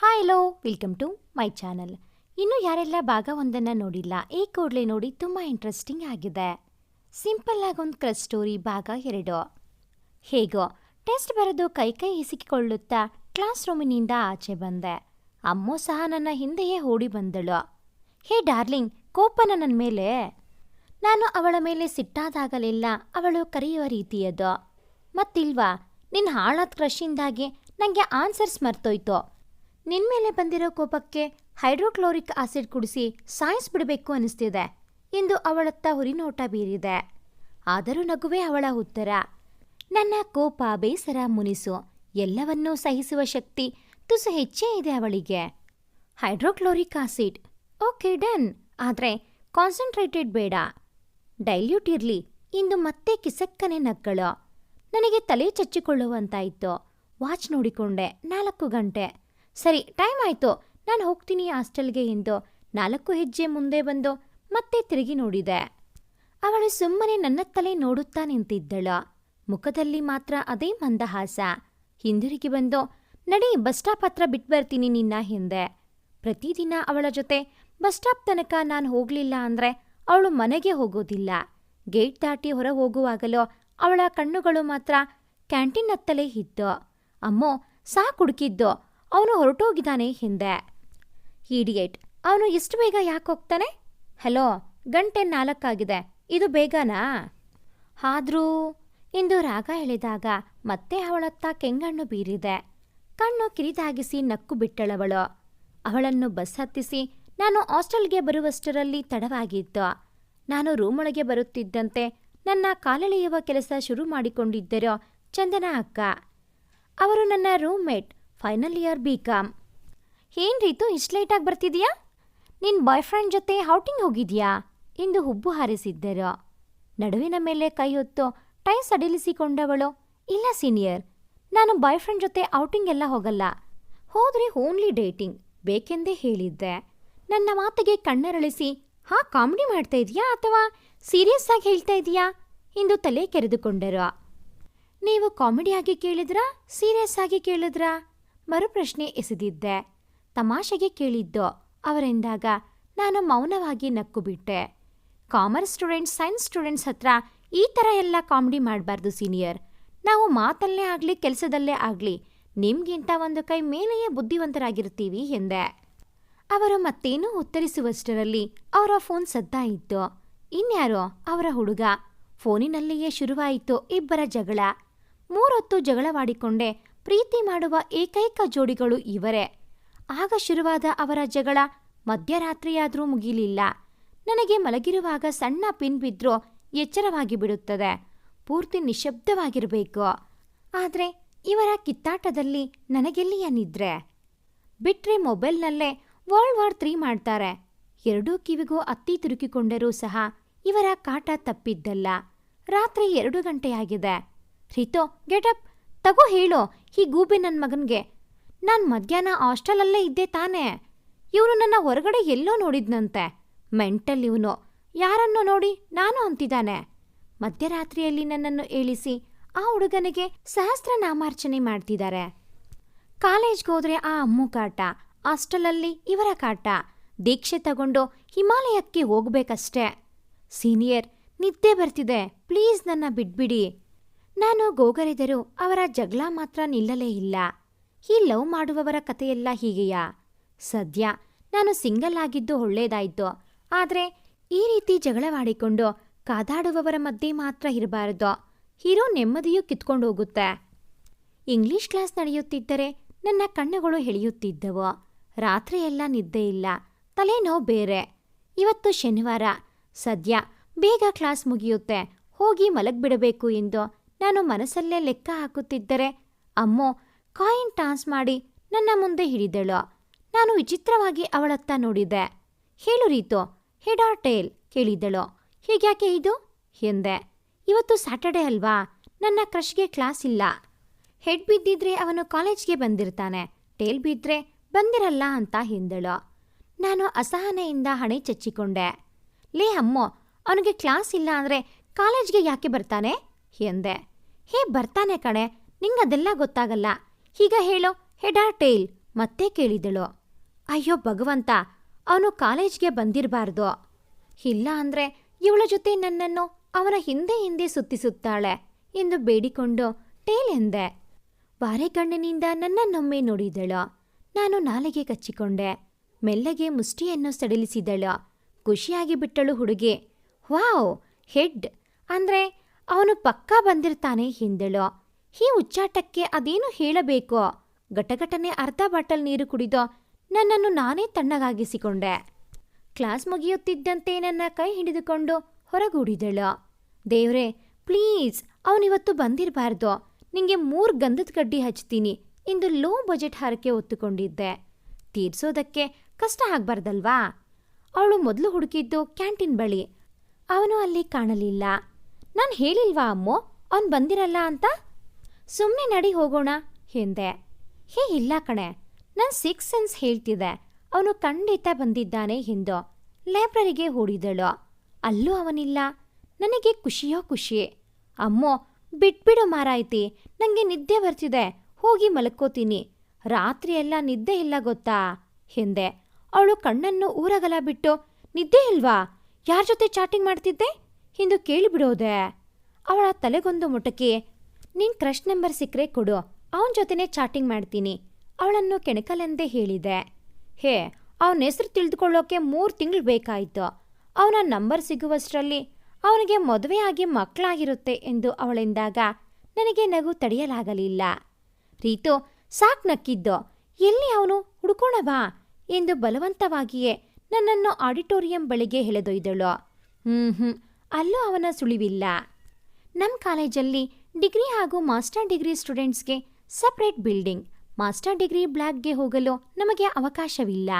Hi hello welcome to my channel ಇನ್ನು ಯಾರೆಲ್ಲ ಭಾಗ ಒಂದನ್ನು ನೋಡಿಲ್ಲ, ಈ ಕೂಡಲೇ ನೋಡಿ ತುಂಬ ಇಂಟ್ರೆಸ್ಟಿಂಗ್ ಆಗಿದೆ. ಸಿಂಪಲ್ ಒಂದು ಕ್ರಸ್ ಸ್ಟೋರಿ ಭಾಗ ಎರಡು. ಹೇಗೋ ಟೆಸ್ಟ್ ಬರೆದು ಕೈ ಕೈ ಹಿಸಿಕೊಳ್ಳುತ್ತಾ ಕ್ಲಾಸ್ ರೂಮಿನಿಂದ ಆಚೆ ಬಂದೆ. ಅಮ್ಮೋ ಸಹ ನನ್ನ ಹಿಂದೆಯೇ ಓಡಿ ಬಂದಳು. ಹೇ ಡಾರ್ಲಿಂಗ್, ಕೋಪನ ನನ್ನ ಮೇಲೆ? ನಾನು ಅವಳ ಮೇಲೆ ಸಿಟ್ಟಾದಾಗಲೆಲ್ಲ ಅವಳು ಕರೆಯುವ ರೀತಿಯದು ಮತ್ತಿಲ್ವಾ ನಿನ್ನ ಹಾಳಾದ ಕ್ರಷಿಂದಾಗಿ ನನಗೆ ಆನ್ಸರ್ಸ್ ಮರ್ತೋಯ್ತು. ನಿನ್ ಮೇಲೆ ಬಂದಿರೋ ಕೋಪಕ್ಕೆ ಹೈಡ್ರೋಕ್ಲೋರಿಕ್ ಆಸಿಡ್ ಕುಡಿಸಿ ಸಾಯಿಸ್ಬಿಡಬೇಕು ಅನಿಸ್ತಿದೆ. ಎಂದು ಅವಳತ್ತ ಹುರಿನೋಟ ಬೀರಿದೆ. ಆದರೂ ನಗುವೆ ಅವಳ ಉತ್ತರ, ನನ್ನ ಕೋಪ ಬೇಸರ ಮುನಿಸು, ಎಲ್ಲವನ್ನೂ ಸಹಿಸುವ ಶಕ್ತಿ ತುಸು ಹೆಚ್ಚೇ ಇದೆ ಅವಳಿಗೆ. ಹೈಡ್ರೋಕ್ಲೋರಿಕ್ ಆಸಿಡ್, ಓಕೆ ಡನ್, ಆದರೆ ಕಾನ್ಸಂಟ್ರೇಟೆಡ್ ಬೇಡ. ಡೈಲ್ಯೂಟ್ ಇರಲಿ, ಇಂದು ಮತ್ತೆ ಕಿಸಕ್ಕನೆ ನಕ್ಕಳು ನನಗೆ ತಲೆ ಚಚ್ಚಿಕೊಳ್ಳುವಂತಾಯಿತು. ವಾಚ್ ನೋಡಿಕೊಂಡೆ ನಾಲ್ಕು ಗಂಟೆ. ಸರಿ ಟೈಮ್ ಆಯಿತು. ನಾನು ಹೋಗ್ತೀನಿ ಹಾಸ್ಟೆಲ್ಗೆ ಎಂದು ನಾಲ್ಕು ಹೆಜ್ಜೆ ಮುಂದೆ ಬಂದು ಮತ್ತೆ ತಿರುಗಿ ನೋಡಿದೆ. ಅವಳು ಸುಮ್ಮನೆ ನನ್ನ ತಲೆ ನೋಡುತ್ತಾ ನಿಂತಿದ್ದಳು. ಮುಖದಲ್ಲಿ ಮಾತ್ರ ಅದೇ ಮಂದಹಾಸ. ಹಿಂದಿರುಗಿ ಬಂದು, ನಡಿ, ಬಸ್ ಸ್ಟಾಪ್ ಹತ್ರ ಬಿಟ್ಟು ಬರ್ತೀನಿ ನಿನ್ನ ಹಿಂದೆ. ಪ್ರತಿದಿನ ಅವಳ ಜೊತೆ ಬಸ್ ಸ್ಟಾಪ್ ತನಕ ನಾನು ಹೋಗಲಿಲ್ಲ ಅಂದರೆ ಅವಳು ಮನೆಗೆ ಹೋಗೋದಿಲ್ಲ. ಗೇಟ್ ದಾಟಿ ಹೊರ ಹೋಗುವಾಗಲೂ ಅವಳ ಕಣ್ಣುಗಳು ಮಾತ್ರ ಕ್ಯಾಂಟೀನ್ ಹತ್ತಲೇ ಇದ್ದು ಅಮ್ಮೋ ಸಾ ಅವನು ಹೊರಟೋಗಿದ್ದಾನೆ ಹಿಂದೆ. ಈಡಿಯೇಟ್ ಅವನು ಎಷ್ಟು ಬೇಗ ಯಾಕೆ ಹೋಗ್ತಾನೆ? ಹಲೋ, ಗಂಟೆ ನಾಲ್ಕಾಗಿದೆ. ಇದು ಬೇಗನಾ? ಆದ್ರೂ, ಇಂದು ರಾಗ ಎಳೆದಾಗ ಮತ್ತೆ ಅವಳತ್ತ ಕೆಂಗಣ್ಣು ಬೀರಿದೆ. ಕಣ್ಣು ಕಿರಿದಾಗಿಸಿ ನಕ್ಕು ಬಿಟ್ಟಳವಳು. ಅವಳನ್ನು ಬಸ್ ಹತ್ತಿಸಿ ನಾನು ಹಾಸ್ಟೆಲ್ಗೆ ಬರುವಷ್ಟರಲ್ಲಿ ತಡವಾಗಿತ್ತು. ನಾನು ರೂಮೊಳಗೆ ಬರುತ್ತಿದ್ದಂತೆ ನನ್ನ ಕಾಲೆಳೆಯುವ ಕೆಲಸ ಶುರು ಮಾಡಿಕೊಂಡಿದ್ದರೋ ಚಂದನ ಅಕ್ಕ. ಅವರು ನನ್ನ roommate. Final year B Com ಏನು ರೀತು, ಇಷ್ಟು ಲೇಟಾಗಿ ಬರ್ತಿದ್ಯಾ? ನಿನ್ನ ಬಾಯ್ ಫ್ರೆಂಡ್ ಜೊತೆ ಔಟಿಂಗ್ ಹೋಗಿದ್ಯಾ? ಎಂದು ಹುಬ್ಬು ಹಾರಿಸಿದ್ದರು. ನಡುವಿನ ಮೇಲೆ ಕೈ ಹೊತ್ತು ಟೈ ಸಡಿಲಿಸಿಕೊಂಡವಳು, ಇಲ್ಲ ಸೀನಿಯರ್ ನಾನು ಬಾಯ್ ಫ್ರೆಂಡ್ ಜೊತೆ ಔಟಿಂಗ್ ಎಲ್ಲ ಹೋಗಲ್ಲ. ಹೋದರೆ ಓನ್ಲಿ ಡೇಟಿಂಗ್ ಬೇಕೆಂದೇ ಹೇಳಿದ್ದೆ. ನನ್ನ ಮಾತಿಗೆ ಕಣ್ಣರಳಿಸಿ, ಹಾ ಕಾಮಿಡಿ ಮಾಡ್ತಾ ಇದೆಯಾ ಅಥವಾ ಸೀರಿಯಸ್ ಆಗಿ ಹೇಳ್ತಾ ಇದೀಯಾ? ಎಂದು ತಲೆ ಕೆರೆದುಕೊಂಡರು. ನೀವು ಕಾಮಿಡಿಯಾಗಿ ಕೇಳಿದ್ರಾ ಸೀರಿಯಸ್ ಆಗಿ ಕೇಳಿದ್ರಾ? ಮರುಪ್ರಶ್ನೆ ಎಸೆದಿದ್ದೆ. ತಮಾಷೆಗೆ ಕೇಳಿದ್ದು, ಅವರೆಂದಾಗ ನಾನು ಮೌನವಾಗಿ ನಕ್ಕು ಬಿಟ್ಟೆ ಕಾಮರ್ಸ್ ಸ್ಟೂಡೆಂಟ್ಸ್ ಸೈನ್ಸ್ ಸ್ಟೂಡೆಂಟ್ಸ್ ಹತ್ರ ಈ ಥರ ಎಲ್ಲ ಕಾಮಿಡಿ ಮಾಡಬಾರ್ದು ಸೀನಿಯರ್. ನಾವು ಮಾತಲ್ಲೇ ಆಗಲಿ, ಕೆಲಸದಲ್ಲೇ ಆಗಲಿ, ನಿಮಗಿಂತ ಒಂದು ಕೈ ಮೇಲೆಯೇ ಬುದ್ಧಿವಂತರಾಗಿರ್ತೀವಿ ಎಂದೆ. ಅವರು ಮತ್ತೇನೂ ಉತ್ತರಿಸುವಷ್ಟರಲ್ಲಿ ಅವರ ಫೋನ್ ಸದ್ದಾಯಿತು. ಇನ್ಯಾರೋ ಅವರ ಹುಡುಗ. ಫೋನಿನಲ್ಲಿಯೇ ಶುರುವಾಯಿತು ಇಬ್ಬರ ಜಗಳ. ಮೂರೊತ್ತು ಜಗಳವಾಡಿಕೊಂಡೆ ಪ್ರೀತಿ ಮಾಡುವ ಏಕೈಕ ಜೋಡಿಗಳು ಇವರೇ. ಆಗ ಶುರುವಾದ ಅವರ ಜಗಳ ಮಧ್ಯರಾತ್ರಿಯಾದರೂ ಮುಗಿಲಿಲ್ಲ. ನನಗೆ ಮಲಗಿರುವಾಗ ಸಣ್ಣ ಪಿನ್ ಬಿದ್ದರೂ ಎಚ್ಚರವಾಗಿ ಬಿಡುತ್ತದೆ. ಪೂರ್ತಿ ನಿಶಬ್ದವಾಗಿರಬೇಕು ಆದರೆ ಇವರ ಕಿತ್ತಾಟದಲ್ಲಿ ನನಗೆಲ್ಲಿಯ ನಿದ್ರೆ? ಬಿಟ್ರೆ ಮೊಬೈಲ್ನಲ್ಲೇ ವರ್ಲ್ಡ್ ವಾರ್ ತ್ರೀ ಮಾಡ್ತಾರೆ. ಎರಡೂ ಕಿವಿಗೂ ಅತ್ತಿ ತಿರುಕಿಕೊಂಡರೂ ಸಹ ಇವರ ಕಾಟ ತಪ್ಪಿದ್ದಲ್ಲ. ರಾತ್ರಿ ಎರಡು ಗಂಟೆಯಾಗಿದೆ ರಿತೋ ಗೆಟಪ್ ತಗೋ, ಹೇಳು. ಈ ಗೂಬೆ ನನ್ನ ಮಗನಿಗೆ. ನಾನು ಮಧ್ಯಾಹ್ನ ಹಾಸ್ಟೆಲಲ್ಲೇ ಇದ್ದೆ ತಾನೇ. ಇವನು ನನ್ನ ಹೊರಗಡೆ ಎಲ್ಲೋ ನೋಡಿದ್ನಂತೆ. ಮೆಂಟಲ್ ಇವನು. ಯಾರನ್ನೋ ನೋಡಿ ನಾನು ಅಂತಿದ್ದಾನೆ. ಮಧ್ಯರಾತ್ರಿಯಲ್ಲಿ ನನ್ನನ್ನು ಏಳಿಸಿ ಆ ಹುಡುಗನಿಗೆ ಸಹಸ್ರ ನಾಮಾರ್ಚನೆ ಮಾಡ್ತಿದ್ದಾರೆ. ಕಾಲೇಜ್ಗೆ ಹೋದ್ರೆ ಆ ಅಮ್ಮು ಕಾಟ, ಹಾಸ್ಟೆಲಲ್ಲಿ ಇವರ ಕಾಟ. ದೀಕ್ಷೆ ತಗೊಂಡು ಹಿಮಾಲಯಕ್ಕೆ ಹೋಗ್ಬೇಕಷ್ಟೇ. ಸೀನಿಯರ್, ನಿದ್ದೆ ಬರ್ತಿದೆ. ಪ್ಲೀಸ್ ನನ್ನ ಬಿಟ್ಬಿಡಿ ನಾನು ಗೋಗರೆದರೂ ಅವರ ಜಗಳ ಮಾತ್ರ ನಿಲ್ಲಲೇ ಇಲ್ಲ. ಈ ಲವ್ ಮಾಡುವವರ ಕಥೆಯೆಲ್ಲ ಹೀಗೆಯಾ? ಸದ್ಯ ನಾನು ಸಿಂಗಲ್ ಆಗಿದ್ದು ಒಳ್ಳೇದಾಯ್ತು. ಆದರೆ ಈ ರೀತಿ ಜಗಳವಾಡಿಕೊಂಡು ಕಾದಾಡುವವರ ಮಧ್ಯೆ ಮಾತ್ರ ಇರಬಾರದು. ಹೀರೋ ನೆಮ್ಮದಿಯೂ ಕಿತ್ಕೊಂಡು ಹೋಗುತ್ತೆ. ಇಂಗ್ಲಿಷ್ ಕ್ಲಾಸ್ ನಡೆಯುತ್ತಿದ್ದರೆ ನನ್ನ ಕಣ್ಣುಗಳು ಎಳೆಯುತ್ತಿದ್ದವು. ರಾತ್ರಿಯೆಲ್ಲ ನಿದ್ದೆ ಇಲ್ಲ. ತಲೆನೋವು ಬೇರೆ. ಇವತ್ತು ಶನಿವಾರ. ಸದ್ಯ ಬೇಗ ಕ್ಲಾಸ್ ಮುಗಿಯುತ್ತೆ. ಹೋಗಿ ಮಲಗಿಬಿಡಬೇಕು ಎಂದು ನಾನು ಮನಸ್ಸಲ್ಲೇ ಲೆಕ್ಕ ಹಾಕುತ್ತಿದ್ದರೆ ಅಮ್ಮೋ, ಕಾಯಿನ್ ಟಾಸ್ ಮಾಡಿ ನನ್ನ ಮುಂದೆ ಹಿಡಿದಳು. ನಾನು ವಿಚಿತ್ರವಾಗಿ ಅವಳತ್ತ ನೋಡಿದೆ. ಹೇಳು ರೀತು, ಹೆಡ್ ಆರ್ ಟೇಲ್ ಕೇಳಿದಳು. ಹೀಗ್ಯಾಕೆ ಇದು? ಎಂದೆ. ಇವತ್ತು ಸ್ಯಾಟರ್ಡೆ ಅಲ್ವಾ? ನನ್ನ ಕ್ರಷ್ಗೆ ಕ್ಲಾಸ್ ಇಲ್ಲ. ಹೆಡ್ ಬಿದ್ದಿದ್ರೆ ಅವನು ಕಾಲೇಜ್ಗೆ ಬಂದಿರ್ತಾನೆ. ಟೇಲ್ ಬಿದ್ದರೆ ಬಂದಿರಲ್ಲ ಅಂತ ಹಿಂದಳು ನಾನು ಅಸಹನೆಯಿಂದ ಹಣೆ ಚಚ್ಚಿಕೊಂಡೆ. ಲೇ ಅಮ್ಮೋ, ಅವನಿಗೆ ಕ್ಲಾಸ್ ಇಲ್ಲ ಅಂದರೆ ಕಾಲೇಜ್ಗೆ ಯಾಕೆ ಬರ್ತಾನೆ? ಎಂದೆ. ಹೇ, ಬರ್ತಾನೆ ಕಣೆ. ನಿಂಗದೆಲ್ಲ ಗೊತ್ತಾಗಲ್ಲ. ಈಗ ಹೇಳೋ ಹೆಡಾರ್ ಟೇಲ್ ಮತ್ತೆ ಕೇಳಿದಳು. ಅಯ್ಯೋ, ಭಗವಂತ, ಅವನು ಕಾಲೇಜ್ಗೆ ಬಂದಿರಬಾರ್ದು. ಇಲ್ಲ ಅಂದ್ರೆ ಇವಳ ಜೊತೆ ನನ್ನನ್ನು ಅವನ ಹಿಂದೆ ಹಿಂದೆ ಸುತ್ತಿಸುತ್ತಾಳೆ ಎಂದು ಬೇಡಿಕೊಂಡು ಟೇಲ್ ಎಂದೆ. ಬಾರೆಕಣ್ಣಿನಿಂದ ನನ್ನನ್ನೊಮ್ಮೆ ನೋಡಿದಳು. ನಾನು ನಾಲಿಗೆ ಕಚ್ಚಿಕೊಂಡೆ. ಮೆಲ್ಲಗೆ ಮುಷ್ಟಿಯನ್ನು ಸಡಿಲಿಸಿದಳು. ಖುಷಿಯಾಗಿ ಬಿಟ್ಟಳು ಹುಡುಗಿ. Wow, head. ಅಂದ್ರೆ ಅವನು ಪಕ್ಕಾ ಬಂದಿರ್ತಾನೆ ಹಿಂದಳು. ಈ ಉಚ್ಚಾಟಕ್ಕೆ ಅದೇನು ಹೇಳಬೇಕು. ಗಟಗಟನೆ ಅರ್ಧ ಬಾಟಲ್ ನೀರು ಕುಡಿದು. ನನ್ನನ್ನು ನಾನೇ ತಣ್ಣಗಾಗಿಸಿಕೊಂಡೆ. ಕ್ಲಾಸ್ ಮುಗಿಯುತ್ತಿದ್ದಂತೆ ನನ್ನ ಕೈ ಹಿಡಿದುಕೊಂಡು ಹೊರಗೂಡಿದಳು. ದೇವ್ರೆ, ಪ್ಲೀಸ್, ಅವನಿವತ್ತು ಬಂದಿರಬಾರ್ದು. ನಿಂಗೆ ಮೂರು ಗಂಧದ ಕಡ್ಡಿ ಹಚ್ತೀನಿ. ಇಂದು ಲೋ ಬಜೆಟ್ ಹರಕೆ ಒತ್ತುಕೊಂಡಿದ್ದೆ. ತೀರ್ಸೋದಕ್ಕೆ ಕಷ್ಟ ಆಗ್ಬಾರ್ದಲ್ವಾ? ಅವಳು ಮೊದಲು ಹುಡುಕಿದ್ದು ಕ್ಯಾಂಟೀನ್ ಬಳಿ. ಅವನು ಅಲ್ಲಿ ಕಾಣಲಿಲ್ಲ. ನಾನು ಹೇಳಿಲ್ವಾ ಅಮ್ಮ? ಅವನು ಬಂದಿರಲ್ಲ ಅಂತ? ಸುಮ್ಮನೆ ನಡಿ ಹೋಗೋಣ, ಎಂದೆ. ಹೇ, ಇಲ್ಲ ಕಣೆ. ನನ್ನ ಸಿಕ್ಸ್ ಸೆನ್ಸ್ ಹೇಳ್ತಿದೆ ಅವನು ಖಂಡಿತ ಬಂದಿದ್ದಾನೆ, ಎಂದು. ಲೈಬ್ರರಿಗೆ ಓಡಿದಳು. ಅಲ್ಲೂ ಅವನಿಲ್ಲ. ನನಗೆ ಖುಷಿಯೋ ಖುಷಿ. ಅಮ್ಮೋ, ಬಿಟ್ಬಿಡು ಮಾರಾಯ್ತಿ. ನನಗೆ ನಿದ್ದೆ ಬರ್ತಿದೆ. ಹೋಗಿ ಮಲ್ಕೋತೀನಿ. ರಾತ್ರಿ ಎಲ್ಲ ನಿದ್ದೆ ಇಲ್ಲ ಗೊತ್ತಾ? ಎಂದೆ. ಅವಳು ಕಣ್ಣನ್ನು ಊರಗಲ ಬಿಟ್ಟು, ನಿದ್ದೆ ಇಲ್ವಾ? ಯಾರ ಜೊತೆ ಚಾಟಿಂಗ್ ಮಾಡ್ತಿದ್ದೆ? ಎಂದು ಕೇಳಿಬಿಡೋದೆ. ಅವಳ ತಲೆಗೊಂದು ಮುಟಕಿ ನಿನ್ ಕ್ರಶ್ ನಂಬರ್ ಸಿಕ್ಕರೆ ಕೊಡು, ಅವನ ಜೊತೆನೇ ಚಾಟಿಂಗ್ ಮಾಡ್ತೀನಿ, ಅವಳನ್ನು ಕೆಣಕಲೆಂದೇ ಹೇಳಿದೆ. ಹೇ, ಅವನ ಹೆಸರು ತಿಳಿದುಕೊಳ್ಳೋಕೆ ಮೂರು ತಿಂಗಳು ಬೇಕಾಯಿತು. ಅವನ ನಂಬರ್ ಸಿಗುವಷ್ಟರಲ್ಲಿ ಅವನಿಗೆ ಮದುವೆಯಾಗಿ ಮಕ್ಕಳಾಗಿರುತ್ತೆ ಎಂದು ಅವಳೆಂದಾಗ ನನಗೆ ನಗು ತಡೆಯಲಾಗಲಿಲ್ಲ. ರೀತು, ಸಾಕ್ ನಕ್ಕಿದ್ದು. ಎಲ್ಲಿ ಅವನು? ಹುಡ್ಕೋಣ ಬಾ, ಎಂದು ಬಲವಂತವಾಗಿಯೇ ನನ್ನನ್ನು ಆಡಿಟೋರಿಯಂ ಬಳಿಗೆ ಎಳೆದೊಯ್ದಳು. ಹ್ಮ್ ಹ್ಮ್ ಅಲ್ಲೂ ಅವನ ಸುಳಿವಿಲ್ಲ. ನಮ್ಮ ಕಾಲೇಜಲ್ಲಿ ಡಿಗ್ರಿ ಹಾಗೂ ಮಾಸ್ಟರ್ ಡಿಗ್ರಿ ಸ್ಟೂಡೆಂಟ್ಸ್ಗೆ ಸಪ್ರೇಟ್ ಬಿಲ್ಡಿಂಗ್, ಮಾಸ್ಟರ್ ಡಿಗ್ರಿ ಬ್ಲಾಕ್ಗೆ ಹೋಗಲು ನಮಗೆ ಅವಕಾಶವಿಲ್ಲ.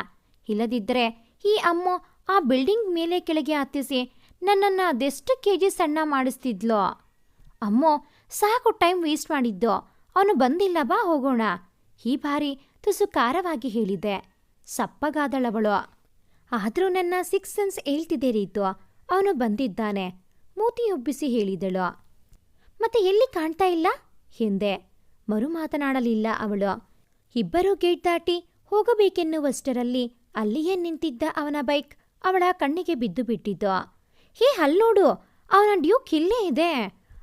ಇಲ್ಲದಿದ್ದರೆ ಈ ಅಮ್ಮ ಆ ಬಿಲ್ಡಿಂಗ್ ಮೇಲೆ ಕೆಳಗೆ ಹತ್ತಿಸಿ ನನ್ನನ್ನು ಅದೆಷ್ಟು ಕೆ ಜಿ ಸಣ್ಣ ಮಾಡಿಸ್ತಿದ್ಲೋ. ಅಮ್ಮೋ ಸಾಕು ಟೈಮ್ ವೇಸ್ಟ್ ಮಾಡಿದ್ದೋ. ಅವನು ಬಂದಿಲ್ಲ ಬಾ ಹೋಗೋಣ. ಈ ಬಾರಿ ತುಸು ಖಾರವಾಗಿ ಹೇಳಿದೆ. ಸಪ್ಪಗಾದಳವಳು. ಆದರೂ ನನ್ನ ಸಿಕ್ಸ್ ಸೆನ್ಸ್ ಹೇಳ್ತಿದೆ ರೀತು ಅವನು ಬಂದಿದ್ದಾನೆ. ಮೂತಿಯೊಬ್ಬಿಸಿ ಹೇಳಿದಳು. ಮತ್ತೆ ಎಲ್ಲಿ ಕಾಣ್ತಾ ಇಲ್ಲ? ಹಿಂದೆ. ಮರು ಮಾತನಾಡಲಿಲ್ಲ ಅವಳು. ಇಬ್ಬರೂ ಗೇಟ್ ದಾಟಿ ಹೋಗಬೇಕೆನ್ನುವಷ್ಟರಲ್ಲಿ ಅಲ್ಲಿಯೇ ನಿಂತಿದ್ದ ಅವನ ಬೈಕ್ ಅವಳ ಕಣ್ಣಿಗೆ ಬಿದ್ದು ಬಿಟ್ಟಿದ್ದು ಹೇ ಅಲ್ಲೋಡು ಅವನ ಡ್ಯೂಕ್ ಇಲ್ಲೇ ಇದೆ.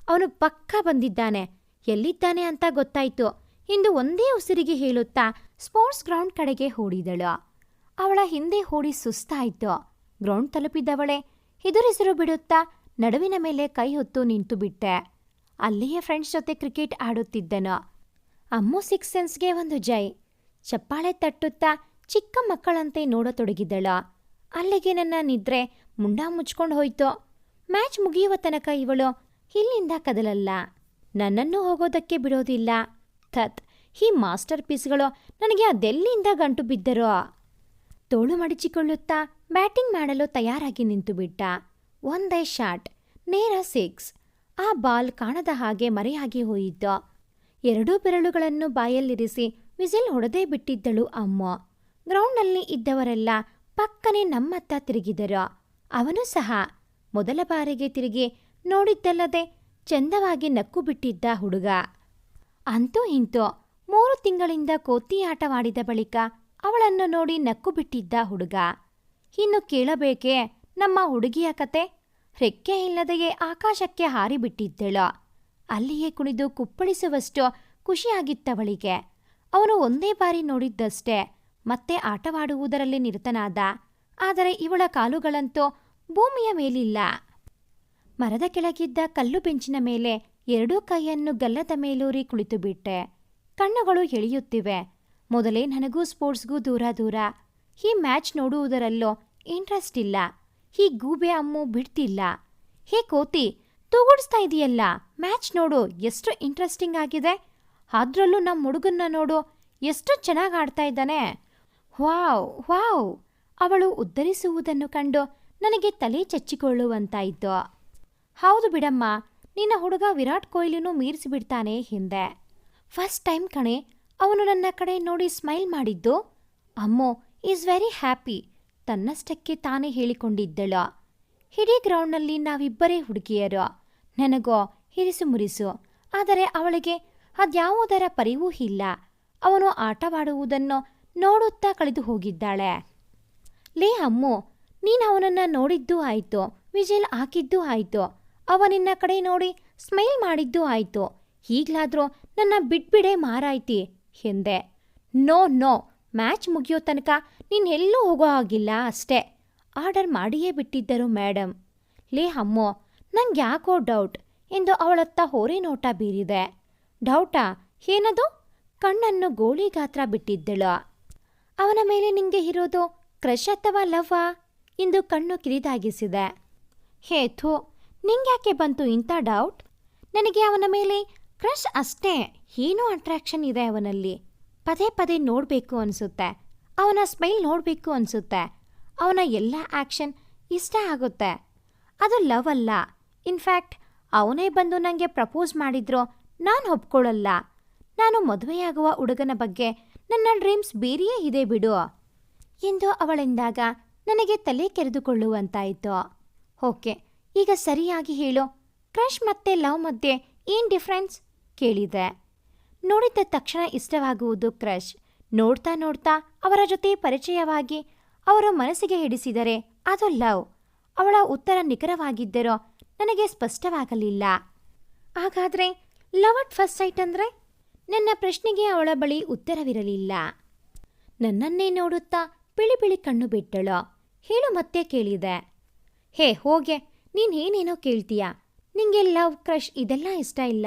ಅವನು ಪಕ್ಕ ಬಂದಿದ್ದಾನೆ. ಎಲ್ಲಿದ್ದಾನೆ ಅಂತ ಗೊತ್ತಾಯ್ತು. ಎಂದು ಒಂದೇ ಉಸಿರಿಗೆ ಹೇಳುತ್ತಾ ಸ್ಪೋರ್ಟ್ಸ್ ಗ್ರೌಂಡ್ ಕಡೆಗೆ ಓಡಿದಳು. ಅವಳ ಹಿಂದೆ ಓಡಿ ಸುಸ್ತಾಯ್ತು. ಗ್ರೌಂಡ್ ತಲುಪಿದವಳೆ ಎದುರೆಸರು ಬಿಡುತ್ತಾ? ನಡುವಿನ ಮೇಲೆ ಕೈ ಹೊತ್ತು ನಿಂತು ಬಿಟ್ಟೆ. ಅಲ್ಲಿಯೇ ಫ್ರೆಂಡ್ಸ್ ಜೊತೆ ಕ್ರಿಕೆಟ್ ಆಡುತ್ತಿದ್ದನು. ಅಮ್ಮು ಸಿಕ್ಸ್ ಸೆನ್ಸ್ಗೆ ಒಂದು ಜೈ. ಚಪ್ಪಾಳೆ ತಟ್ಟುತ್ತಾ ಚಿಕ್ಕ ಮಕ್ಕಳಂತೆ ನೋಡತೊಡಗಿದಳು. ಅಲ್ಲಿಗೆ ನನ್ನ ನಿದ್ರೆ ಮುಂಡ ಮುಚ್ಕೊಂಡು ಹೋಯ್ತು. ಮ್ಯಾಚ್ ಮುಗಿಯುವ ತನಕ ಇವಳು ಇಲ್ಲಿಂದ ಕದಲಲ್ಲ. ನನ್ನನ್ನು ಹೋಗೋದಕ್ಕೆ ಬಿಡೋದಿಲ್ಲ. ಥತ್, ಈ ಮಾಸ್ಟರ್ ಪೀಸ್ಗಳು ನನಗೆ ಅದೆಲ್ಲಿಂದ ಗಂಟು ಬಿದ್ದರೋ? ತೋಳು ಮಡಚಿಕೊಳ್ಳುತ್ತಾ ಬ್ಯಾಟಿಂಗ್ ಮಾಡಲು ತಯಾರಾಗಿ ನಿಂತುಬಿಟ್ಟ ಒಂದೇ ಶಾಟ್, ನೇರ ಸಿಕ್ಸ್. ಆ ಬಾಲ್ ಕಾಣದ ಹಾಗೆ ಮರೆಯಾಗಿ ಹೋಯಿತು ಎರಡೂ ಬೆರಳುಗಳನ್ನು ಬಾಯಲ್ಲಿರಿಸಿ ವಿಸಿಲ್ ಹೊಡೆದೇ ಬಿಟ್ಟಿದ್ದಳು ಅಮ್ಮ. ಗ್ರೌಂಡ್ನಲ್ಲಿ ಇದ್ದವರೆಲ್ಲ ಪಕ್ಕನೆ ನಮ್ಮತ್ತ ತಿರುಗಿದರು. ಅವನು ಸಹ ಮೊದಲ ಬಾರಿಗೆ ತಿರುಗಿ ನೋಡಿದ್ದಲ್ಲದೆ ಚಂದವಾಗಿ ನಕ್ಕು ಬಿಟ್ಟಿದ್ದ ಹುಡುಗ. ಅಂತೂ ಇಂತೂ ಮೂರು ತಿಂಗಳಿಂದ ಕೋತಿ ಆಟವಾಡಿದ ಬಳಿಕ ಅವಳನ್ನು ನೋಡಿ ನಕ್ಕು ಬಿಟ್ಟಿದ್ದ ಹುಡುಗ. ಇನ್ನು ಕೇಳಬೇಕೇ ನಮ್ಮ ಹುಡುಗಿಯ ಕತೆ? ರೆಕ್ಕೆ ಇಲ್ಲದೆಯೇ ಆಕಾಶಕ್ಕೆ ಹಾರಿಬಿಟ್ಟಿದ್ದಳು. ಅಲ್ಲಿಯೇ ಕುಣಿದು ಕುಪ್ಪಳಿಸುವಷ್ಟು ಖುಷಿಯಾಗಿತ್ತವಳಿಗೆ. ಅವನು ಒಂದೇ ಬಾರಿ ನೋಡಿದ್ದಷ್ಟೇ, ಮತ್ತೆ ಆಟವಾಡುವುದರಲ್ಲಿ ನಿರತನಾದ. ಆದರೆ ಇವಳ ಕಾಲುಗಳಂತೂ ಭೂಮಿಯ ಮೇಲಿಲ್ಲ. ಮರದ ಕೆಳಗಿದ್ದ ಕಲ್ಲು ಬೆಂಚಿನ ಮೇಲೆ ಎರಡೂ ಕೈಯನ್ನು ಗಲ್ಲದ ಮೇಲೂರಿ ಕುಳಿತುಬಿಟ್ಟೆ. ಕಣ್ಣುಗಳು ಎಳೆಯುತ್ತಿವೆ. ಮೊದಲೇ ನನಗೂ ಸ್ಪೋರ್ಟ್ಸ್ಗೂ ದೂರ ದೂರ. ಈ ಮ್ಯಾಚ್ ನೋಡುವುದರಲ್ಲೋ ಇಂಟ್ರೆಸ್ಟ್ ಇಲ್ಲ. ಈ ಗೂಬೆ ಅಮ್ಮು ಬಿಡ್ತಿಲ್ಲ. ಹೇ ಕೋತಿ, ತೂಗುಡಿಸ್ತಾ ಇದೆಯಲ್ಲ? ಮ್ಯಾಚ್ ನೋಡು, ಎಷ್ಟು ಇಂಟ್ರೆಸ್ಟಿಂಗ್ ಆಗಿದೆ. ಅದ್ರಲ್ಲೂ ನಮ್ಮ ಹುಡುಗನ್ನ ನೋಡು, ಎಷ್ಟು ಚೆನ್ನಾಗಿ ಆಡ್ತಾ ಇದ್ದಾನೆ. Wow wow. ಅವಳು ಉದ್ಧರಿಸುವುದನ್ನು ಕಂಡು ನನಗೆ ತಲೆ ಚಚ್ಚಿಕೊಳ್ಳುವಂತಾಯಿತು. ಹೌದು ಬಿಡಮ್ಮ, ನಿನ್ನ ಹುಡುಗ ವಿರಾಟ್ ಕೊಹ್ಲಿನೂ ಮೀರಿಸಿಬಿಡ್ತಾನೆ ಹಿಂದೆ. ಫಸ್ಟ್ ಟೈಮ್ ಕಣೆ, ಅವನು ನನ್ನ ಕಡೆ ನೋಡಿ ಸ್ಮೈಲ್ ಮಾಡಿದ್ದು. ಅಮ್ಮೋ ಈಸ್ ವೆರಿ ಹ್ಯಾಪಿ ತನ್ನಷ್ಟಕ್ಕೆ ತಾನೇ ಹೇಳಿಕೊಂಡಿದ್ದಳು. ಹಿಡೀ ಗ್ರೌಂಡ್ನಲ್ಲಿ ನಾವಿಬ್ಬರೇ ಹುಡುಗಿಯರು. ನನಗೋ ಹಿರಿಸು ಮುರಿಸು. ಆದರೆ ಅವಳಿಗೆ ಅದ್ಯಾವುದರ ಪರಿವೂ ಇಲ್ಲ. ಅವನು ಆಟವಾಡುವುದನ್ನು ನೋಡುತ್ತಾ ಕಳೆದು ಹೋಗಿದ್ದಾಳೆ. ಲೇ ಅಮ್ಮು, ನೀನು ಅವನನ್ನು ನೋಡಿದ್ದೂ ಆಯಿತು ವಿಜಿಲ್ ಹಾಕಿದ್ದೂ ಆಯಿತು ಅವನಿನ್ನ ಕಡೆ ನೋಡಿ ಸ್ಮೈಲ್ ಮಾಡಿದ್ದೂ ಆಯಿತು. ಈಗ್ಲಾದರೂ ನನ್ನ ಬಿಟ್ಬಿಡೆ ಮಾರಾಯ್ತಿ, ಎಂದೆ. ನೋ ನೋ, ಮ್ಯಾಚ್ ಮುಗಿಯೋ ತನಕ ನೀನು ಎಲ್ಲೂ ಹೋಗೋ ಆಗಿಲ್ಲ ಅಷ್ಟೇ. ಆರ್ಡರ್ ಮಾಡಿಯೇ ಬಿಟ್ಟಿದ್ದರು ಮೇಡಮ್ ಲೇ ಅಮ್ಮೋ, ನಂಗೆ ಯಾಕೋ ಡೌಟ್ ಎಂದು ಅವಳತ್ತ ಹೋರಿ ನೋಟ ಬೀರಿದೆ. ಡೌಟಾ? ಏನದು? ಕಣ್ಣನ್ನು ಗೋಳಿ ಗಾತ್ರ ಬಿಟ್ಟಿದ್ದಳು. ಅವನ ಮೇಲೆ ನಿಂಗೆ ಇರೋದು ಕ್ರಶ್ ಅಥವಾ ಲವ್ವಾ ಎಂದು ಕಣ್ಣು ಕಿರಿದಾಗಿಸಿದೆ. ಹೇ ಥೂ, ನಿಂಗ್ಯಾಕೆ ಬಂತು ಇಂಥ ಡೌಟ್? ನನಗೆ ಅವನ ಮೇಲೆ ಕ್ರಶ್ ಅಷ್ಟೇ, ಏನೂ ಅಟ್ರಾಕ್ಷನ್ ಇದೆ ಅವನಲ್ಲಿ. ಪದೇ ಪದೇ ನೋಡಬೇಕು ಅನಿಸುತ್ತೆ. ಅವನ ಸ್ಮೈಲ್ ನೋಡಬೇಕು ಅನಿಸುತ್ತೆ. ಅವನ ಎಲ್ಲ ಆ್ಯಕ್ಷನ್ ಇಷ್ಟ ಆಗುತ್ತೆ. ಅದು ಲವ್ ಅಲ್ಲ. ಇನ್ಫ್ಯಾಕ್ಟ್ ಅವನೇ ಬಂದು ನನಗೆ ಪ್ರಪೋಸ್ ಮಾಡಿದ್ರು ನಾನು ಒಪ್ಕೊಳ್ಳಲ್ಲ. ನಾನು ಮದುವೆಯಾಗುವ ಹುಡುಗನ ಬಗ್ಗೆ ನನ್ನ ಡ್ರೀಮ್ಸ್ ಬೇರೆಯೇ ಇದೆ ಬಿಡು ಎಂದು ಅವಳೆಂದಾಗ ನನಗೆ ತಲೆ ಕೆರೆದುಕೊಳ್ಳುವಂತಾಯಿತು. ಓಕೆ, ಈಗ ಸರಿಯಾಗಿ ಹೇಳು. ಕ್ರಶ್ ಮತ್ತೆ ಲವ್ ಮಧ್ಯೆ ಏನು ಡಿಫ್ರೆನ್ಸ್? ಕೇಳಿದೆ. ನೋಡಿದ ತಕ್ಷಣ ಇಷ್ಟವಾಗುವುದು ಕ್ರಶ್. ನೋಡ್ತಾ ನೋಡ್ತಾ ಅವರ ಜೊತೆ ಪರಿಚಯವಾಗಿ ಅವರು ಮನಸ್ಸಿಗೆ ಹಿಡಿಸಿದರೆ ಅದು ಲವ್. ಅವಳ ಉತ್ತರ ನಿಖರವಾಗಿದ್ದರೋ ನನಗೆ ಸ್ಪಷ್ಟವಾಗಲಿಲ್ಲ. ಹಾಗಾದ್ರೆ ಲವ್ ಅಟ್ ಫಸ್ಟ್ ಸೈಟ್ ಅಂದರೆ? ನನ್ನ ಪ್ರಶ್ನೆಗೆ ಅವಳ ಬಳಿ ಉತ್ತರವಿರಲಿಲ್ಲ. ನನ್ನನ್ನೇ ನೋಡುತ್ತಾ ಬಿಳಿ ಬಿಳಿ ಕಣ್ಣು ಬಿಟ್ಟಳು. ಹೇಳು ಮತ್ತೆ ಕೇಳಿದೆ. ಹೇ, ಹೋಗೆ ನೀನೇನೇನೋ ಕೇಳ್ತೀಯ? ನಿಂಗೆ ಲವ್, ಕ್ರಶ್ ಇದೆಲ್ಲ ಇಷ್ಟ ಇಲ್ಲ.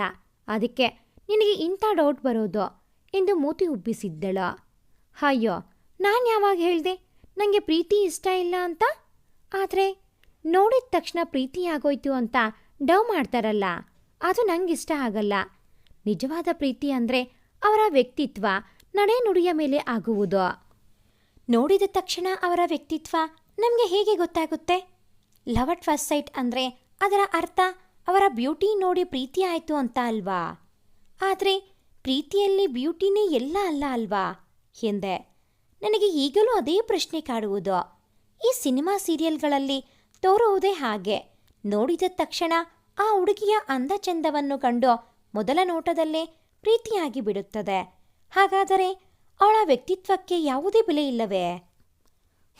ಅದಕ್ಕೆ ನಿನಗೆ ಇಂಥ ಡೌಟ್ ಬರೋದು. ಎಂದು ಮೂತಿ ಉಬ್ಬಿಸಿದ್ದಳ. ಅಯ್ಯೋ, ನಾನು ಯಾವಾಗ ಹೇಳಿದೆ? ನನಗೆ ಪ್ರೀತಿ ಇಷ್ಟ ಇಲ್ಲ ಅಂತ? ಆದರೆ ನೋಡಿದ ತಕ್ಷಣ ಪ್ರೀತಿಯಾಗೋಯ್ತು ಅಂತ ಡವ್ ಮಾಡ್ತಾರಲ್ಲ, ಅದು ನಂಗಿಷ್ಟ ಆಗಲ್ಲ. ನಿಜವಾದ ಪ್ರೀತಿ ಅಂದರೆ ಅವರ ವ್ಯಕ್ತಿತ್ವ ನಡೆನುಡಿಯ ಮೇಲೆ ಆಗುವುದು. ನೋಡಿದ ತಕ್ಷಣ ಅವರ ವ್ಯಕ್ತಿತ್ವ ನಮಗೆ ಹೇಗೆ ಗೊತ್ತಾಗುತ್ತೆ? ಲವ್ ಅಟ್ ಫಸ್ಟ್ ಸೈಟ್ ಅಂದರೆ ಅದರ ಅರ್ಥ ಅವರ ಬ್ಯೂಟಿ ನೋಡಿ ಪ್ರೀತಿ ಆಯಿತು ಅಂತ ಅಲ್ವಾ? ಆದರೆ ಪ್ರೀತಿಯಲ್ಲಿ ಬ್ಯೂಟಿನೇ ಎಲ್ಲ ಅಲ್ಲ ಅಲ್ವಾ? ಎಂದೆ. ನನಗೆ ಈಗಲೂ ಅದೇ ಪ್ರಶ್ನೆ ಕಾಡುವುದು. ಈ ಸಿನಿಮಾ ಸೀರಿಯಲ್ಗಳಲ್ಲಿ ತೋರುವುದೇ ಹಾಗೆ. ನೋಡಿದ ತಕ್ಷಣ ಆ ಹುಡುಗಿಯ ಅಂದ ಚಂದವನ್ನು ಕಂಡು ಮೊದಲ ನೋಟದಲ್ಲೇ ಪ್ರೀತಿಯಾಗಿ ಬಿಡುತ್ತದೆ. ಹಾಗಾದರೆ ಅವಳ ವ್ಯಕ್ತಿತ್ವಕ್ಕೆ ಯಾವುದೇ ಬೆಲೆ ಇಲ್ಲವೇ?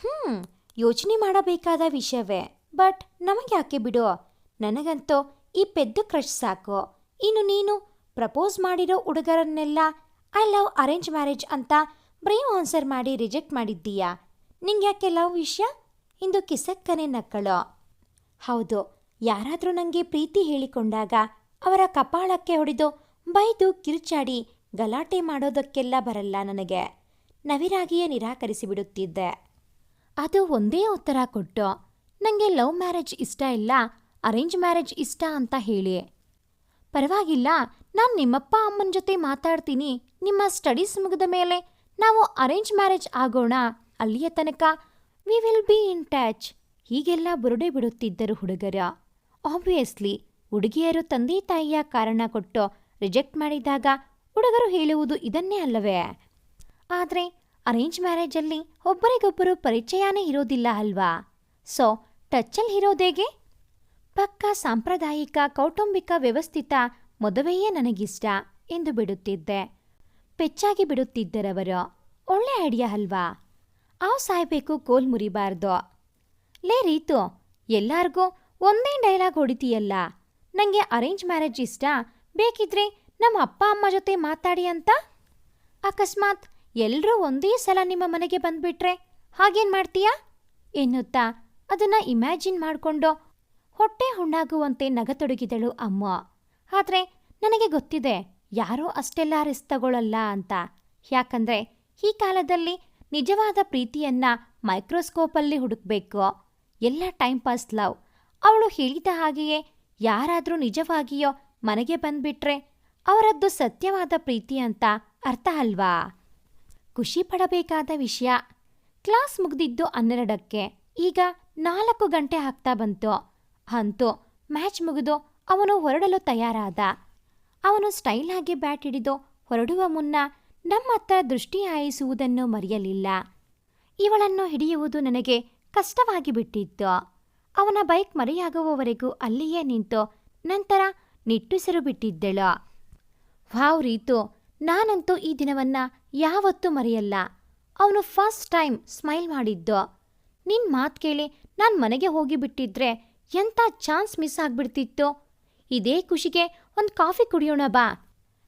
ಹ್ಮ್, ಯೋಚನೆ ಮಾಡಬೇಕಾದ ವಿಷಯವೇ. ಬಟ್ ನಮಗ್ಯಾಕೆ ಬಿಡು? ನನಗಂತೂ ಈ ಪೆದ್ದು ಕ್ರಶ್ ಸಾಕು. ಇನ್ನು ನೀನು ಪ್ರಪೋಸ್ ಮಾಡಿರೋ ಹುಡುಗರನ್ನೆಲ್ಲ, ಐ ಲವ್ ಅರೇಂಜ್ ಮ್ಯಾರೇಜ್ ಅಂತ ಬ್ರೇವ್ ಆನ್ಸರ್ ಮಾಡಿ ರಿಜೆಕ್ಟ್ ಮಾಡಿದ್ದೀಯಾ? ನಿಂಗ್ಯಾಕೆ ಲವ್ ವಿಷಯ? ಇಂದು ಕಿಸಕ್ಕನೆ ನಕ್ಕಳು ಹೌದು, ಯಾರಾದರೂ ನನಗೆ ಪ್ರೀತಿ ಹೇಳಿಕೊಂಡಾಗ ಅವರ ಕಪಾಳಕ್ಕೆ ಹೊಡೆದು ಬೈದು ಕಿರುಚಾಡಿ ಗಲಾಟೆ ಮಾಡೋದಕ್ಕೆಲ್ಲ ಬರಲ್ಲ ನನಗೆ. ನವಿರಾಗಿಯೇ ನಿರಾಕರಿಸಿ ಬಿಡುತ್ತಿದ್ದೆ ಅದು ಒಂದೇ ಉತ್ತರ ಕೊಟ್ಟು ನನಗೆ ಲವ್ ಮ್ಯಾರೇಜ್ ಇಷ್ಟ ಇಲ್ಲ, ಅರೇಂಜ್ ಮ್ಯಾರೇಜ್ ಇಷ್ಟ ಅಂತ ಹೇಳಿ. ಪರವಾಗಿಲ್ಲ ನಾನು ನಿಮ್ಮಪ್ಪ ಅಮ್ಮನ ಜೊತೆ ಮಾತಾಡ್ತೀನಿ. ನಿಮ್ಮ ಸ್ಟಡೀಸ್ ಮುಗಿದ ಮೇಲೆ ನಾವು ಅರೇಂಜ್ ಮ್ಯಾರೇಜ್ ಆಗೋಣ. ಅಲ್ಲಿಯ ತನಕ we will be in touch. ಹೀಗೆಲ್ಲ ಬುರುಡೆ ಬಿಡುತ್ತಿದ್ದರು ಹುಡುಗರ. ಆಬ್ವಿಯಸ್ಲಿ, ಹುಡುಗಿಯರು ತಂದೆ ತಾಯಿಯ ಕಾರಣ ಕೊಟ್ಟು ರಿಜೆಕ್ಟ್ ಮಾಡಿದಾಗ ಹುಡುಗರು ಹೇಳುವುದು ಇದನ್ನೇ ಅಲ್ಲವೇ? ಆದರೆ, ಅರೇಂಜ್ ಮ್ಯಾರೇಜಲ್ಲಿ ಒಬ್ಬರಿಗೊಬ್ಬರು ಪರಿಚಯನೇ ಇರೋದಿಲ್ಲ ಅಲ್ವಾ? ಸೊ, ಟಚ್ಚಲ್ಲಿ ಇರೋದೇಗೆ? ಪಕ್ಕ ಸಾಂಪ್ರದಾಯಿಕ, ಕೌಟುಂಬಿಕ ವ್ಯವಸ್ಥಿತ ಮದುವೆಯೇ ನನಗಿಷ್ಟ ಎಂದು ಬಿಡುತ್ತಿದ್ದೆ. ಪೆಚ್ಚಾಗಿ ಬಿಡುತ್ತಿದ್ದರವರು, ಒಳ್ಳೆ ಐಡಿಯಾ ಅಲ್ವಾ? ಆವ್ ಸಾಯ್ಬೇಕು ಕೋಲ್ ಮುರಿಬಾರ್ದು. ಲೇ ರೀತು, ಎಲ್ಲಾರ್ಗೂ ಒಂದೇ ಡೈಲಾಗ್ ಹೊಡಿತೀಯಲ್ಲ? ನನಗೆ ಅರೇಂಜ್ ಮ್ಯಾರೇಜ್ ಇಷ್ಟ, ಬೇಕಿದ್ರೆ ನಮ್ಮ ಅಪ್ಪ, ಅಮ್ಮ ಜೊತೆ ಮಾತಾಡಿ ಅಂತ? ಅಕಸ್ಮಾತ್ ಎಲ್ಲರೂ ಒಂದೇ ಸಲ ನಿಮ್ಮ ಮನೆಗೆ ಬಂದ್ಬಿಟ್ರೆ ಹಾಗೇನ್ ಮಾಡ್ತೀಯಾ? ಎನ್ನುತ್ತಾ ಅದನ್ನ ಇಮ್ಯಾಜಿನ್ ಮಾಡಿಕೊಂಡು ಹೊಟ್ಟೆ ಹುಣ್ಣಾಗುವಂತೆ ನಗತೊಡಗಿದಳು ಅಮ್ಮ. ಆದ್ರೆ ನನಗೆ ಗೊತ್ತಿದೆ, ಯಾರೂ ಅಷ್ಟೆಲ್ಲ ರಿಸ್ಕ್ ತಗೊಳ್ಳಲ್ಲ ಅಂತ. ಯಾಕಂದ್ರೆ ಈ ಕಾಲದಲ್ಲಿ ನಿಜವಾದ ಪ್ರೀತಿಯನ್ನ ಮೈಕ್ರೋಸ್ಕೋಪಲ್ಲಿ ಹುಡುಕ್ಬೇಕು. ಎಲ್ಲ ಟೈಮ್ ಪಾಸ್ ಲವ್. ಅವಳು ಹೇಳಿದ ಹಾಗೆಯೇ ಯಾರಾದರೂ ನಿಜವಾಗಿಯೋ ಮನೆಗೆ ಬಂದ್ಬಿಟ್ರೆ ಅವರದ್ದು ಸತ್ಯವಾದ ಪ್ರೀತಿ ಅಂತ ಅರ್ಥ ಅಲ್ವಾ? ಖುಷಿ ಪಡಬೇಕಾದ ವಿಷಯ. ಕ್ಲಾಸ್ ಮುಗ್ದಿದ್ದು ಹನ್ನೆರಡಕ್ಕೆ. ಈಗ ನಾಲ್ಕು ಗಂಟೆ ಆಗ್ತಾ ಬಂತು. ಅಂತೂ ಮ್ಯಾಚ್ ಮುಗಿದು ಅವನು ಹೊರಡಲು ತಯಾರಾದ. ಅವನು ಸ್ಟೈಲ್ ಆಗಿ ಬ್ಯಾಟ್ ಹಿಡಿದು ಹೊರಡುವ ಮುನ್ನ ನಮ್ಮತ್ತ ದೃಷ್ಟಿ ಹಾಯಿಸುವುದನ್ನು ಮರೆಯಲಿಲ್ಲ. ಇವಳನ್ನು ಹಿಡಿಯುವುದು ನನಗೆ ಕಷ್ಟವಾಗಿ ಬಿಟ್ಟಿತ್ತು. ಅವನ ಬೈಕ್ ಮರೆಯಾಗುವವರೆಗೂ ಅಲ್ಲಿಯೇ ನಿಂತು ನಂತರ ನಿಟ್ಟುಸಿರು ಬಿಟ್ಟಿದ್ದಳು. ವಾವ್ ರೀತು, ನಾನಂತೂ ಈ ದಿನವನ್ನ ಯಾವತ್ತೂ ಮರೆಯಲ್ಲ. ಅವನು ಫಸ್ಟ್ ಟೈಮ್ ಸ್ಮೈಲ್ ಮಾಡಿದ್ದು. ನಿನ್ನ ಮಾತು ಕೇಳಿ ನಾನು ಮನೆಗೆ ಹೋಗಿಬಿಟ್ಟಿದ್ರೆ ಎಂಥ ಚಾನ್ಸ್ ಮಿಸ್ ಆಗ್ಬಿಡ್ತಿತ್ತು? ಇದೇ ಖುಷಿಗೆ ಒಂದು ಕಾಫಿ ಕುಡಿಯೋಣ ಬಾ.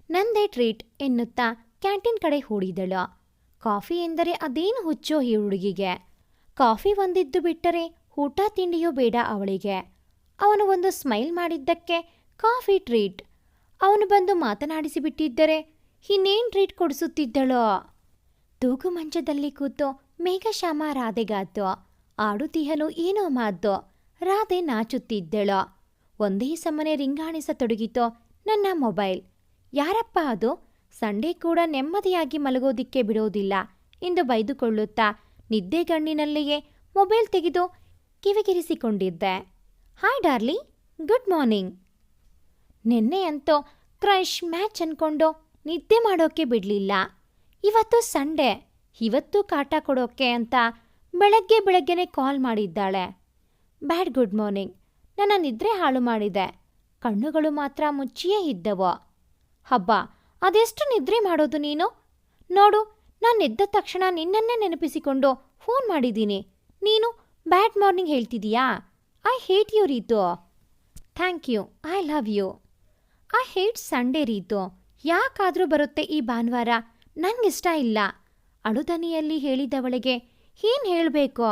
ನಂದೇ ಟ್ರೀಟ್ ಎನ್ನುತ್ತಾ ಕ್ಯಾಂಟೀನ್ ಕಡೆ ಹೂಡಿದಳು ಕಾಫಿ ಎಂದರೆ ಅದೇನು ಹುಚ್ಚೋ ಈ ಹುಡುಗಿಗೆ. ಕಾಫಿ ಒಂದಿದ್ದು ಬಿಟ್ಟರೆ ಊಟ ತಿಂಡಿಯೂ ಬೇಡ ಅವಳಿಗೆ. ಅವನು ಒಂದು ಸ್ಮೈಲ್ ಮಾಡಿದ್ದಕ್ಕೆ ಕಾಫಿ ಟ್ರೀಟ್. ಅವನು ಬಂದು ಮಾತನಾಡಿಸಿಬಿಟ್ಟಿದ್ದರೆ ಇನ್ನೇನು ಟ್ರೀಟ್ ಕೊಡಿಸುತ್ತಿದ್ದಳೋ? ತೂಗು ಮಂಚದಲ್ಲಿ ಕೂತು ಮೇಘಶ್ಯಾಮ ರಾಧೆಗಾತು. ಆಡುತಿಹಲು ಏನೋ ಮಾತು. ರಾಧೆ ನಾಚುತ್ತಿದ್ದಳು. ಒಂದೇ ಸಮನೆ ರಿಂಗಾಣಿಸತೊಡಗಿತೋ ನನ್ನ ಮೊಬೈಲ್. ಯಾರಪ್ಪ ಅದು? ಸಂಡೇ ಕೂಡ ನೆಮ್ಮದಿಯಾಗಿ ಮಲಗೋದಿಕ್ಕೆ ಬಿಡೋದಿಲ್ಲ ಎಂದು ಬೈದುಕೊಳ್ಳುತ್ತಾ ನಿದ್ದೆಗಣ್ಣಿನಲ್ಲಿಯೇ ಮೊಬೈಲ್ ತೆಗೆದು ಕಿವಿಗಿರಿಸಿಕೊಂಡಿದ್ದೆ. Hi darly, good morning. ನಿನ್ನೆಯಂತೂ crush match ಅನ್ಕೊಂಡು ನಿದ್ದೆ ಮಾಡೋಕೆ ಬಿಡಲಿಲ್ಲ. ಇವತ್ತು ಸಂಡೇ, ಇವತ್ತು ಕಾಟ ಕೊಡೋಕೆ ಅಂತ ಬೆಳಗ್ಗೆ ಬೆಳಗ್ಗೆನೆ ಕಾಲ್ ಮಾಡಿದ್ದಾಳೆ. Bad good morning. ನನ್ನ ನಿದ್ರೆ ಹಾಳು ಮಾಡಿದೆ. ಕಣ್ಣುಗಳು ಮಾತ್ರ ಮುಚ್ಚಿಯೇ ಇದ್ದವು. ಹಬ್ಬ ಅದೆಷ್ಟು ನಿದ್ರೆ ಮಾಡೋದು ನೀನು? ನೋಡು, ನಾನು ಎದ್ದ ತಕ್ಷಣ ನಿನ್ನನ್ನೇ ನೆನಪಿಸಿಕೊಂಡು ಫೋನ್ ಮಾಡಿದ್ದೀನಿ. ನೀನು bad morning ಹೇಳ್ತಿದೀಯಾ? I hate you, Ritu. Thank you, I love you. I hate Sunday, Ritu. ಯಾಕಾದರೂ ಬರುತ್ತೆ ಈ ಭಾನುವಾರ? ನನಗಿಷ್ಟ ಇಲ್ಲ. ಅಳುದನಿಯಲ್ಲಿ ಹೇಳಿದವಳಿಗೆ ಏನು ಹೇಳಬೇಕು?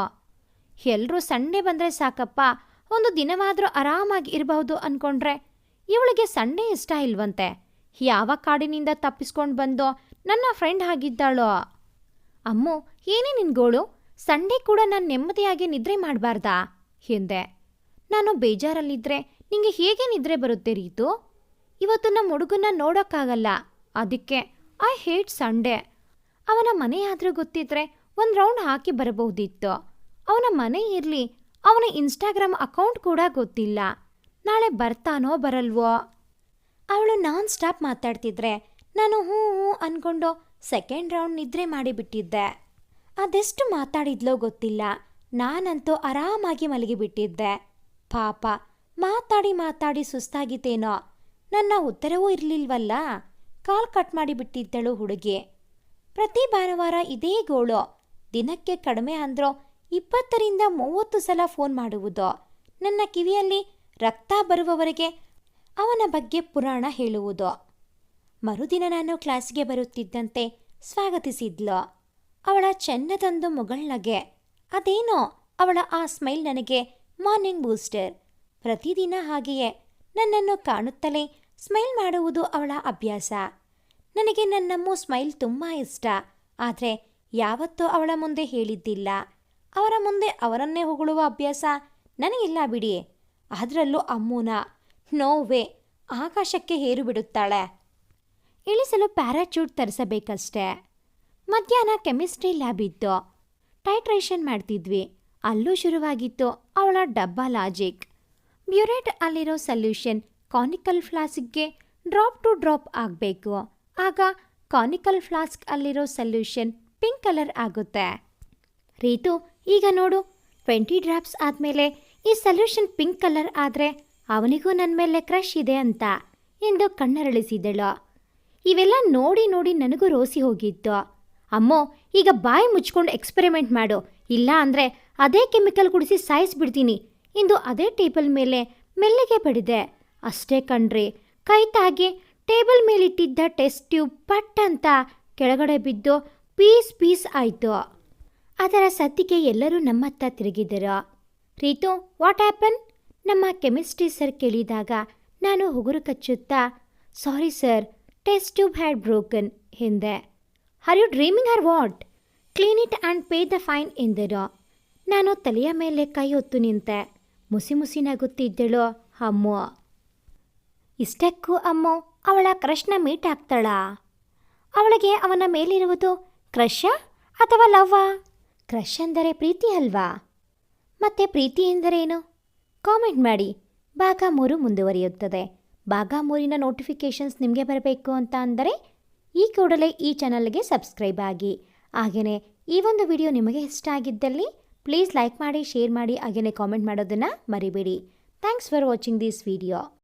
ಎಲ್ಲರೂ ಸಂಡೇ ಬಂದರೆ ಸಾಕಪ್ಪ. ಒಂದು ದಿನವಾದರೂ ಆರಾಮಾಗಿ ಇರಬಹುದು ಅನ್ಕೊಂಡ್ರೆ ಇವಳಿಗೆ ಸಂಡೇ ಇಷ್ಟ ಇಲ್ವಂತೆ. ಯಾವ ಕಾಡಿನಿಂದ ತಪ್ಪಿಸ್ಕೊಂಡು ಬಂದೋ ನನ್ನ ಫ್ರೆಂಡ್ ಆಗಿದ್ದಾಳೋ ಅಮ್ಮು, ಏನೇ ನಿನ್ಗೋಳು ಸಂಡೆ ಕೂಡ ನಾನು ನೆಮ್ಮದಿಯಾಗಿ ನಿದ್ರೆ ಮಾಡಬಾರ್ದಾ? ಎಂದೆ. ನಾನು ಬೇಜಾರಲ್ಲಿದ್ದರೆ ನಿಂಗೆ ಹೇಗೆ ನಿದ್ರೆ ಬರುತ್ತೆ ರೀತು? ಇವತ್ತು ನಮ್ಮ ಹುಡುಗನ್ನ ನೋಡೋಕ್ಕಾಗಲ್ಲ. ಅದಕ್ಕೆ, ಐ ಹೇಟ್ ಸಂಡೇ. ಅವನ ಮನೆಯಾದರೂ ಗೊತ್ತಿದ್ರೆ ಒಂದು ರೌಂಡ್ ಹಾಕಿ ಬರಬಹುದಿತ್ತು. ಅವನ ಮನೆ ಇರಲಿ ಅವನ ಇನ್ಸ್ಟಾಗ್ರಾಮ್ ಅಕೌಂಟ್ ಕೂಡ ಗೊತ್ತಿಲ್ಲ. ನಾಳೆ ಬರ್ತಾನೋ ಬರಲ್ವೋ? ಅವಳು ನಾನ್ ಸ್ಟಾಪ್ ಮಾತಾಡ್ತಿದ್ರೆ, ನಾನು ಹ್ಞೂ ಹ್ಞೂ ಅನ್ಕೊಂಡು ಸೆಕೆಂಡ್ ರೌಂಡ್ ನಿದ್ರೆ ಮಾಡಿಬಿಟ್ಟಿದ್ದೆ. ಅದೆಷ್ಟು ಮಾತಾಡಿದ್ಲೋ ಗೊತ್ತಿಲ್ಲ. ನಾನಂತೂ ಆರಾಮಾಗಿ ಮಲಗಿಬಿಟ್ಟಿದ್ದೆ. ಪಾಪ, ಮಾತಾಡಿ ಮಾತಾಡಿ ಸುಸ್ತಾಗಿತ್ತೇನೋ? ನನ್ನ ಉತ್ತರವೂ ಇರಲಿಲ್ವಲ್ಲ? ಕಾಲ್ ಕಟ್ ಮಾಡಿಬಿಟ್ಟಿದ್ದಳು ಹುಡುಗಿ. ಪ್ರತಿ ಭಾನುವಾರ ಇದೇ ಗೋಳು. ದಿನಕ್ಕೆ ಕಡಿಮೆ ಅಂದ್ರೂ ಇಪ್ಪತ್ತರಿಂದ ಮೂವತ್ತು ಸಲ ಫೋನ್ ಮಾಡುವುದು. ನನ್ನ ಕಿವಿಯಲ್ಲಿ ರಕ್ತ ಬರುವವರೆಗೆ ಅವನ ಬಗ್ಗೆ ಪುರಾಣ ಹೇಳುವುದು. ಮರುದಿನ ನಾನು ಕ್ಲಾಸ್ಗೆ ಬರುತ್ತಿದ್ದಂತೆ ಸ್ವಾಗತಿಸಿದ್ಲು. ಅವಳ ಚೆನ್ನದೊಂದು ಮುಗಳ್ನಗೆ ಅದೇನೋ ಅವಳ ಆ ಸ್ಮೈಲ್ ನನಗೆ ಮಾರ್ನಿಂಗ್ ಬೂಸ್ಟರ್. ಪ್ರತಿದಿನ ಹಾಗೆಯೇ ನನ್ನನ್ನು ಕಾಣುತ್ತಲೇ ಸ್ಮೈಲ್ ಮಾಡುವುದು ಅವಳ ಅಭ್ಯಾಸ. ನನಗೆ ನನ್ನಮ್ಮು ಸ್ಮೈಲ್ ತುಂಬ ಇಷ್ಟ. ಆದರೆ ಯಾವತ್ತೂ ಅವಳ ಮುಂದೆ ಹೇಳಿದ್ದಿಲ್ಲ. ಅವರ ಮುಂದೆ ಅವರನ್ನೇ ಹೊಗಳುವ ಅಭ್ಯಾಸ ನನಗಿಲ್ಲ ಬಿಡಿ. ಅದರಲ್ಲೂ ಅಮ್ಮೂನ ನೋವೇ ಆಕಾಶಕ್ಕೆ ಹೇರು ಬಿಡುತ್ತಾಳೆ ಇಳಿಸಲು ಪ್ಯಾರಾಚೂಟ್ ತರಿಸಬೇಕಷ್ಟೆ. ಮಧ್ಯಾಹ್ನ ಕೆಮಿಸ್ಟ್ರಿ ಲ್ಯಾಬ್ ಇತ್ತು. ಟೈಟ್ರೇಷನ್ ಮಾಡ್ತಿದ್ವಿ. ಅಲ್ಲೂ ಶುರುವಾಗಿತ್ತು ಅವಳ ಡಬ್ಬಾ ಲಾಜಿಕ್. ಬ್ಯೂರೇಟ್ ಅಲ್ಲಿರೋ ಸೊಲ್ಯೂಷನ್ ಕಾನಿಕಲ್ ಫ್ಲಾಸ್ಕ್ಗೆ ಡ್ರಾಪ್ ಟು ಡ್ರಾಪ್ ಆಗಬೇಕು. ಆಗ ಕಾನಿಕಲ್ ಫ್ಲಾಸ್ಕ್ ಅಲ್ಲಿರೋ ಸೊಲ್ಯೂಷನ್ ಪಿಂಕ್ ಕಲರ್ ಆಗುತ್ತೆ. ರೀತು ಈಗ ನೋಡು ಟ್ವೆಂಟಿ ಡ್ರಾಪ್ಸ್ ಆದಮೇಲೆ ಈ ಸೊಲ್ಯೂಷನ್ ಪಿಂಕ್ ಕಲರ್ ಆದರೆ ಅವನಿಗೂ ನನ್ನ ಮೇಲೆ ಕ್ರಶ್ ಇದೆ ಅಂತ ಎಂದು ಕಣ್ಣರಳಿಸಿದಳು. ಇವೆಲ್ಲ ನೋಡಿ ನೋಡಿ ನನಗೂ ರೋಸಿ ಹೋಗಿತ್ತು. ಅಮ್ಮೋ, ಈಗ ಬಾಯಿ ಮುಚ್ಕೊಂಡು ಎಕ್ಸ್ಪೆರಿಮೆಂಟ್ ಮಾಡು. ಇಲ್ಲ ಅಂದರೆ ಅದೇ ಕೆಮಿಕಲ್ ಕುಡಿಸಿ ಸಾಯಿಸ್ಬಿಡ್ತೀನಿ ಇಂದು ಅದೇ ಟೇಬಲ್ ಮೇಲೆ ಮೆಲ್ಲಿಗೆ ಬಡಿದೆ. ಅಷ್ಟೇ ಕಣ್ರಿ, ಕೈ ತಾಗಿ ಟೇಬಲ್ ಮೇಲಿಟ್ಟಿದ್ದ ಟೆಸ್ಟ್ ಟ್ಯೂಬ್ ಪಟ್ ಅಂತ ಕೆಳಗಡೆ ಬಿದ್ದು ಪೀಸ್ ಪೀಸ್ ಆಯಿತು. ಅದರ ಸದ್ದಿಗೆ ಎಲ್ಲರೂ ನಮ್ಮತ್ತ ತಿರುಗಿದರು. ರೀತು ವಾಟ್ ಹ್ಯಾಪನ್ ನಮ್ಮ ಕೆಮಿಸ್ಟ್ರಿ ಸರ್ ಕೇಳಿದಾಗ ನಾನು ಹುಗುರು ಕಚ್ಚುತ್ತಾ sorry sir test tube had broken ಎಂದೆ. Are you dreaming or what clean it and pay the fine ಎಂದರು. ನಾನು ತಲೆಯ ಮೇಲೆ ಕೈ ಹೊತ್ತು ನಿಂತೆ. ಮುಸಿ ಮುಸಿ ನಗುತ್ತಿದ್ದಳು ಅಮ್ಮ. ಇಷ್ಟಕ್ಕೂ ಅಮ್ಮು, ಅವಳ ಕ್ರಶ್ನ ಮೀಟ್ ಆಗ್ತಾಳಾ? ಅವಳಿಗೆ ಅವನ ಮೇಲಿರುವುದು ಕ್ರಶ ಅಥವಾ ಲವ್ವಾ? ಕ್ರಶ್ ಅಂದರೆ ಪ್ರೀತಿ ಅಲ್ವಾ? ಮತ್ತೆ ಪ್ರೀತಿ ಎಂದರೇನು? ಕಾಮೆಂಟ್ ಮಾಡಿ. ಭಾಗ ಮೂರು ಮುಂದುವರಿಯುತ್ತದೆ. ಭಾಗ ಮೂರಿನ ನೋಟಿಫಿಕೇಷನ್ಸ್ ನಿಮಗೆ ಬರಬೇಕು ಅಂತ ಅಂದರೆ ಈ ಕೂಡಲೇ ಈ ಚಾನಲ್ಗೆ ಸಬ್ಸ್ಕ್ರೈಬ್ ಆಗಿ. ಹಾಗೆಯೇ ಈ ಒಂದು ವಿಡಿಯೋ ನಿಮಗೆ ಇಷ್ಟ ಆಗಿದ್ದಲ್ಲಿ ಪ್ಲೀಸ್ ಲೈಕ್ ಮಾಡಿ, ಶೇರ್ ಮಾಡಿ, ಹಾಗೆಯೇ ಕಾಮೆಂಟ್ ಮಾಡೋದನ್ನು ಮರಿಬೇಡಿ. Thanks for watching this video.